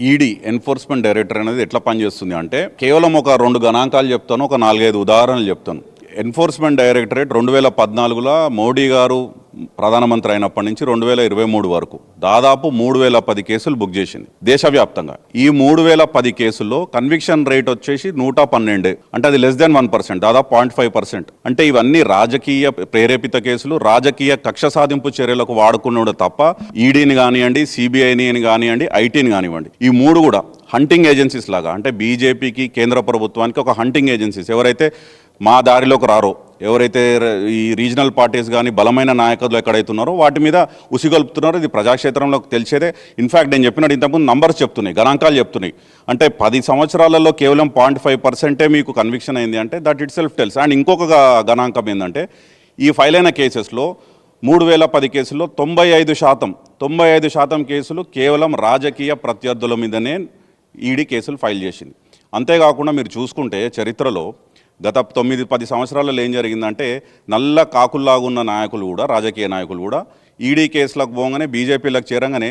ED enforcement director అనేది ఎట్లా పనిచేస్తుంది అంటే కేవలం ఒక రెండు గణాంకాలు చెప్తాను ఒక నాలుగైదు ఉదాహరణలు చెప్తాను. ఎన్ఫోర్స్మెంట్ డైరెక్టరేట్ రెండు వేల పద్నాలుగులో మోడీ గారు ప్రధానమంత్రి అయినప్పటి నుంచి రెండు వేల ఇరవై మూడు వరకు దాదాపు మూడు వేల పది కేసులు బుక్ చేసింది దేశవ్యాప్తంగా. ఈ మూడు వేల పది కేసుల్లో కన్విక్షన్ రేట్ వచ్చేసి నూట పన్నెండు అంటే అది లెస్ దెన్ వన్ పర్సెంట్ దాదాపు పాయింట్ ఫైవ్ పర్సెంట్. అంటే ఇవన్నీ రాజకీయ ప్రేరేపిత కేసులు రాజకీయ కక్ష సాధింపు చర్యలకు వాడుకున్నాడు తప్ప ఈడీని కానివ్వండి సిబిఐని కానివ్వండి ఐటీని కానివ్వండి. ఈ మూడు కూడా హంటింగ్ ఏజెన్సీస్ లాగా అంటే బీజేపీకి కేంద్ర ప్రభుత్వానికి ఒక హంటింగ్ ఏజెన్సీస్ ఎవరైతే మా దారిలోకి రారో ఎవరైతే ఈ రీజనల్ పార్టీస్ కానీ బలమైన నాయకులు ఎక్కడైతున్నారో వాటి మీద ఉసిగొల్పుతున్నారో. ఇది ప్రజాక్షేత్రంలో తెలిసేదే. ఇన్ఫ్యాక్ట్ నేను చెప్పినట్టు ఇంతకుముందు నంబర్స్ చెప్తున్నాయి గణాంకాలు చెప్తున్నాయి. అంటే పది సంవత్సరాలలో కేవలం పాయింట్ ఫైవ్ పర్సెంటే మీకు కన్విక్షన్ అయింది అంటే that itself tells and ఇంకొక గణాంకం ఏంటంటే ఈ ఫైల్ అయిన కేసెస్లో మూడు వేల పది కేసుల్లో తొంభై ఐదు శాతం తొంభై ఐదు శాతం కేసులు కేవలం రాజకీయ ప్రత్యర్థుల మీదనే ఈడీ కేసులు ఫైల్ చేసింది. అంతేకాకుండా మీరు చూసుకుంటే చరిత్రలో గత తొమ్మిది పది సంవత్సరాలలో ఏం జరిగిందంటే నల్ల కాకుల్లాగున్న నాయకులు కూడా రాజకీయ నాయకులు కూడా ఈడీ కేసులకు పోగానే బీజేపీలకు చేరంగానే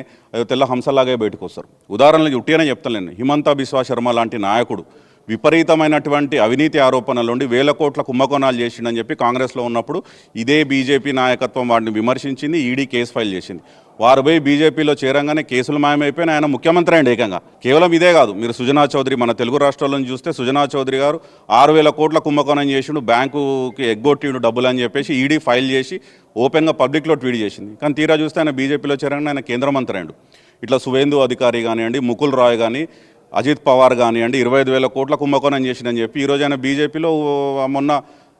తెల్ల హంసలాగే బయటకు వస్తారు. ఉదాహరణకి ఉట్టిగానే చెప్తాను హిమంత బిశ్వా శర్మ లాంటి నాయకుడు విపరీతమైనటువంటి అవినీతి ఆరోపణల నుండి వేల కోట్ల కుంభకోణాలు చేసిండని చెప్పి కాంగ్రెస్లో ఉన్నప్పుడు ఇదే బీజేపీ నాయకత్వం వాడిని విమర్శించింది ఈడీ కేసు ఫైల్ చేసింది. వారు పోయి బీజేపీలో చేరంగానే కేసులు మాయమైపోయిన ఆయన ముఖ్యమంత్రి అండి ఏకంగా. కేవలం ఇదే కాదు మీరు సుజనా చౌదరి మన తెలుగు రాష్ట్రాలను చూస్తే సుజనా చౌదరి గారు ఆరు వేల కోట్ల కుంభకోణం చేసిండు బ్యాంకుకి ఎగ్గొట్టిండు డబ్బులు అని చెప్పేసి ఈడీ ఫైల్ చేసి ఓపెన్గా పబ్లిక్లో ట్వీట్ చేసింది. కానీ తీరా చూస్తే ఆయన బీజేపీలో చేరంగానే ఆయన కేంద్ర మంత్రి అండు ఇట్లా సువేందు అధికారి కానివ్వండి ముకుల్ రాయ్ కానీ అజిత్ పవార్ కానివ్వండి ఇరవై ఐదు వేల కోట్ల కుంభకోణం చేసిందని చెప్పి ఈరోజు ఆయన బీజేపీలో మొన్న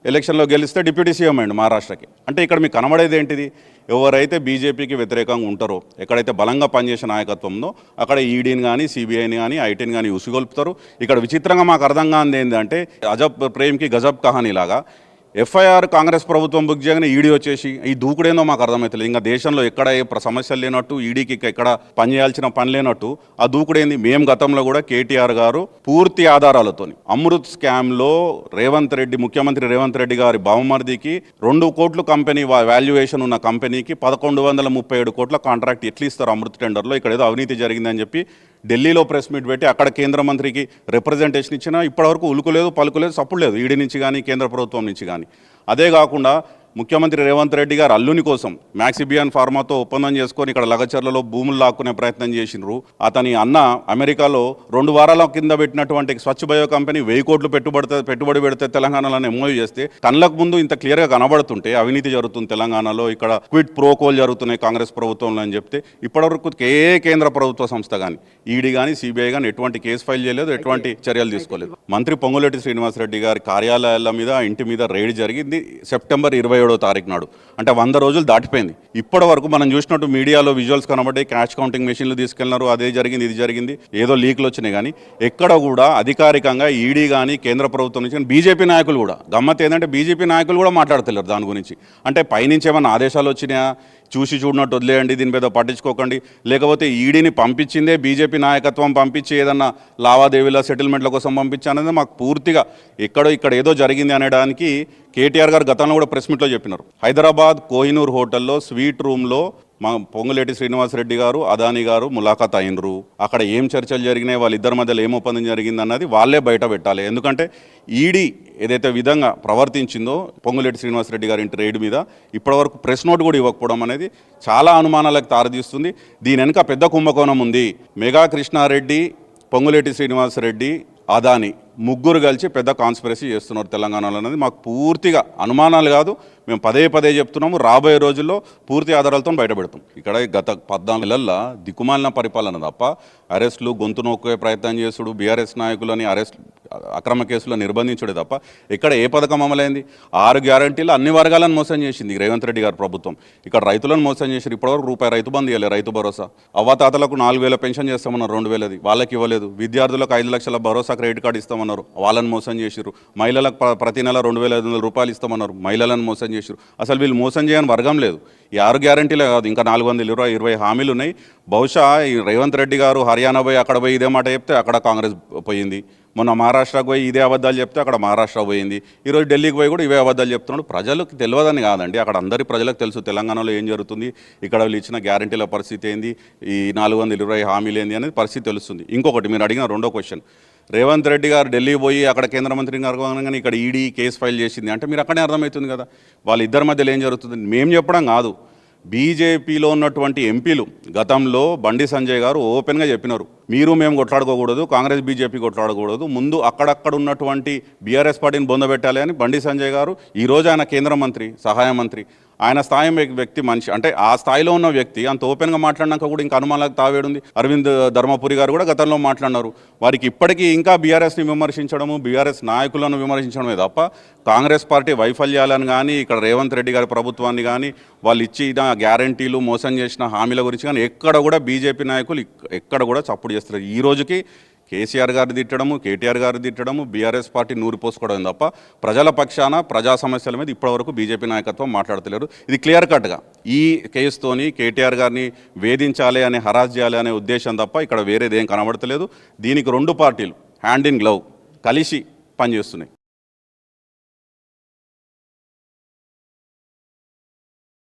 ఎలక్షన్లో గెలిస్తే డిప్యూటీ సీఎం అండి మహారాష్ట్రకి. అంటే ఇక్కడ మీకు కనబడేది ఏంటిది? ఎవరైతే బీజేపీకి వ్యతిరేకంగా ఉంటారో ఎక్కడైతే బలంగా పనిచేసే నాయకత్వంలో అక్కడ ఈడీని కానీ సిబిఐని కానీ ఐటీని కానీ ఉసిగొల్పుతారు. ఇక్కడ విచిత్రంగా మాకు అర్థం కానిది ఏంటంటే అజబ్ ప్రేమ్కి గజబ్ కహానీలాగా ఎఫ్ఐఆర్ కాంగ్రెస్ ప్రభుత్వం బుక్ చేయగానే ఈడీ వచ్చేసి ఈ దూకుడేందో మాకు అర్థమవుతలేదు ఇంకా దేశంలో ఎక్కడ ఏ సమస్యలు లేనట్టు ఈడీకి ఎక్కడ పని చేయాల్సిన పని లేనట్టు ఆ దూకుడేంది? మేము గతంలో కూడా కేటీఆర్ గారు పూర్తి ఆధారాలతోని అమృత్ స్కామ్లో రేవంత్ రెడ్డి ముఖ్యమంత్రి రేవంత్ రెడ్డి గారి బహుమతికి రెండు కోట్లు కంపెనీ వాల్యుయేషన్ ఉన్న కంపెనీకి పదకొండు వందల ముప్పై ఏడు కోట్ల కాంట్రాక్ట్ ఎట్లా ఇస్తారు అమృత్ టెండర్లో? ఇక్కడ ఏదో అవినీతి జరిగిందని చెప్పి ఢిల్లీలో ప్రెస్ మీట్ పెట్టి అక్కడ కేంద్ర మంత్రికి రిప్రజెంటేషన్ ఇచ్చినా ఇప్పటివరకు ఉలుకులేదు పలుకులేదు సప్పుడు లేదు ఈడీ నుంచి కానీ కేంద్ర ప్రభుత్వం నుంచి కానీ అదే కాకుండా ముఖ్యమంత్రి రేవంత్ రెడ్డి గారు అల్లుని కోసం మ్యాక్సిబియన్ ఫార్మాతో ఒప్పందం చేసుకొని ఇక్కడ లగచర్లలో భూములు లాక్కునే ప్రయత్నం చేసినారు అతని అన్న అమెరికాలో రెండు వారాల కింద పెట్టినటువంటి స్వచ్ఛ బయో కంపెనీ వెయ్యి కోట్లు పెట్టుబడి పెట్టుబడి పెడితే తెలంగాణలో ఎంఓయూ చేస్తే కళ్ళకు ముందు ఇంత క్లియర్గా కనబడుతుంటే అవినీతి జరుగుతుంది తెలంగాణలో ఇక్కడ క్విట్ ప్రోకోల్ జరుగుతున్నాయి కాంగ్రెస్ ప్రభుత్వంలో అని చెప్తే ఇప్పటివరకు ఏ కేంద్ర ప్రభుత్వ సంస్థ కానీ ఈడీ కానీ సిబిఐ కానీ ఎటువంటి కేసు ఫైల్ చేయలేదు ఎటువంటి చర్యలు తీసుకోలేదు. మంత్రి పొంగులెట్టి శ్రీనివాసరెడ్డి గారి కార్యాలయాల మీద ఇంటి మీద రైడ్ జరిగింది. సెప్టెంబర్ ఇరవై ఏడో తారీఖు నాడు. అంటే వంద రోజులు దాటిపోయింది. ఇప్పటి వరకు మనం చూసినట్టు మీడియాలో విజువల్స్ కనబడ్డాయి క్యాష్ కౌంటింగ్ మెషిన్లు తీసుకెళ్ళినారు అదే జరిగింది ఇది జరిగింది ఏదో లీక్లు వచ్చినాయి కానీ ఎక్కడ కూడా అధికారికంగా ఈడీ కానీ కేంద్ర ప్రభుత్వం నుంచి కానీ బీజేపీ నాయకులు కూడా గమ్మత్ ఏంటంటే బీజేపీ నాయకులు కూడా మాట్లాడతలేరు దాని గురించి. అంటే పైనుంచి ఏమైనా ఆదేశాలు వచ్చినాయా? చూసి చూడనట్టు వదిలేయండి దీని మీద పట్టించుకోకండి. లేకపోతే ఈడీని పంపించిందే బీజేపీ నాయకత్వం పంపించి ఏదన్నా లావాదేవీల సెటిల్మెంట్ల కోసం పంపించనేది మాకు పూర్తిగా ఎక్కడో ఇక్కడ ఏదో జరిగింది అనేడానికి కేటీఆర్ గారు గతంలో కూడా ప్రెస్ మీట్లో చెప్పినారు. హైదరాబాద్ కోహినూర్ హోటల్లో స్వీట్ రూమ్లో మా పొంగులేటి శ్రీనివాసరెడ్డి గారు అదాని గారు ములాఖాత్ అయినరు. అక్కడ ఏం చర్చలు జరిగినాయి వాళ్ళిద్దరి మధ్యలో ఏం ఒప్పందం జరిగింది అన్నది వాళ్ళే బయట పెట్టాలి. ఎందుకంటే ఈడీ ఏదైతే విధంగా ప్రవర్తించిందో పొంగులేటి శ్రీనివాసరెడ్డి గారి ఇంటి రైడ్ మీద ఇప్పటివరకు ప్రెస్ నోట్ కూడా ఇవ్వకపోవడం అనేది చాలా అనుమానాలకు తారదీస్తుంది దీని వెనుక పెద్ద కుంభకోణం ఉంది. మెగా కృష్ణారెడ్డి పొంగులేటి శ్రీనివాసరెడ్డి అదాని. ముగ్గురు కలిసి పెద్ద కాన్స్పిరసీ చేస్తున్నారు తెలంగాణలో అనేది. మాకు పూర్తిగా అనుమానాలు కాదు. మేము పదే పదే చెప్తున్నాము రాబోయే రోజుల్లో పూర్తి ఆధారాలతో బయటపెడతాం. ఇక్కడ గత పద్నాలుగు నెలల్లో దిక్కుమాలిన పరిపాలన తప్ప అరెస్టులు గొంతు నొక్కే ప్రయత్నం చేసుడు బీఆర్ఎస్ నాయకులని అరెస్ట్ అక్రమ కేసులో నిర్బంధించుడే తప్ప ఇక్కడ ఏ పథకం అమలైంది? ఆరు గ్యారంటీలు అన్ని వర్గాలను మోసం చేసింది రేవంత్ రెడ్డి గారు ప్రభుత్వం. ఇక్కడ రైతులను మోసం చేసి ఇప్పటివరకు రూపాయి రైతు బంద్ ఇవ్వలేదు రైతు భరోసా. అవ్వాతాతలకు నాలుగు వేల పెన్షన్ చేస్తామన్నారు రెండు వేలది. వాళ్ళకి ఇవ్వలేదు. విద్యార్థులకు ఐదు లక్షల భరోసా క్రెడిట్ కార్డు ఇస్తామన్నారు. వాళ్ళని మోసం చేసిరు మహిళలకు ప్రతి నెల రెండు వేల ఐదు వందల రూపాయలు ఇస్తామన్నారు. మహిళలను మోసం చేసిరు అసలు వీళ్ళు మోసం చేయని వర్గం లేదు. ఈ ఆరు గ్యారంటీలే కాదు ఇంకా నాలుగు వందల ఇరవై ఇరవై హామీలు ఉన్నాయి. బహుశా ఈ రేవంత్ రెడ్డి గారు హర్యానా పోయి అక్కడ పోయి ఇదే మాట చెప్తే అక్కడ కాంగ్రెస్ పోయింది. మొన్న మహారాష్ట్రకు పోయి ఇదే అబద్ధాలు చెప్తే అక్కడ మహారాష్ట్ర పోయింది. ఈరోజు ఢిల్లీకి పోయి కూడా ఇవే అబద్ధాలు చెప్తున్నాడు. ప్రజలకు తెలియదని కాదండి. అక్కడ అందరి ప్రజలకు తెలుసు. తెలంగాణలో ఏం జరుగుతుంది? ఇక్కడ వీళ్ళు ఇచ్చిన గ్యారంటీల పరిస్థితి ఏంది? ఈ నాలుగు వందల ఇరవై హామీలు ఏంది అనేది పరిస్థితి తెలుస్తుంది. ఇంకొకటి మీరు అడిగిన రెండో క్వశ్చన్. రేవంత్ రెడ్డి గారు ఢిల్లీ పోయి అక్కడ కేంద్ర మంత్రి గారు అనగానే ఇక్కడ ఈడీ కేసు ఫైల్ చేసింది. అంటే మీరు అక్కడే అర్థమవుతుంది కదా. వాళ్ళ ఇద్దరి మధ్యలో ఏం జరుగుతుంది? మేము చెప్పడం కాదు. బీజేపీలో ఉన్నటువంటి ఎంపీలు గతంలో బండి సంజయ్ గారు ఓపెన్గా చెప్పినారు. మీరు మేము కొట్లాడుకోకూడదు కాంగ్రెస్ బీజేపీ కొట్లాడకూడదు ముందు అక్కడక్కడ ఉన్నటువంటి బీఆర్ఎస్ పార్టీని బొందబెట్టాలి అని బండి సంజయ్ గారు ఈ రోజు ఆయన కేంద్ర మంత్రి సహాయ మంత్రి. ఆయన స్థాయి వ్యక్తి మనిషి. అంటే ఆ స్థాయిలో ఉన్న వ్యక్తి అంత ఓపెన్గా మాట్లాడినాక కూడా ఇంకా అనుమానాలకు తావేడుంది. అరవింద్ ధర్మపురి గారు కూడా గతంలో మాట్లాడినారు. వారికి ఇప్పటికీ ఇంకా బీఆర్ఎస్ని విమర్శించడము బీఆర్ఎస్ నాయకులను విమర్శించడమే తప్ప కాంగ్రెస్ పార్టీ వైఫల్యాలను కానీ ఇక్కడ రేవంత్ రెడ్డి గారి ప్రభుత్వాన్ని కానీ వాళ్ళు ఇచ్చిన గ్యారంటీలు మోసం చేసిన హామీల గురించి కానీ ఎక్కడ కూడా బీజేపీ నాయకులు ఎక్కడ కూడా చప్పుడు చేస్తారు ఈ రోజుకి కేసీఆర్ గారు తిట్టడము కేటీఆర్ గారు తిట్టడము బీఆర్ఎస్ పార్టీ నూరు పోసుకోవడం తప్ప ప్రజల పక్షాన ప్రజా సమస్యల మీద ఇప్పటివరకు బీజేపీ నాయకత్వం మాట్లాడతలేరు. ఇది క్లియర్ కట్గా. ఈ కేసుతోని కేటీఆర్ గారిని వేధించాలి అని హరాజ్ చేయాలి అనే ఉద్దేశం తప్ప ఇక్కడ వేరేది ఏం కనబడతలేదు. దీనికి రెండు పార్టీలు హ్యాండ్ ఇన్ గ్లవ్ కలిసి పనిచేస్తున్నాయి.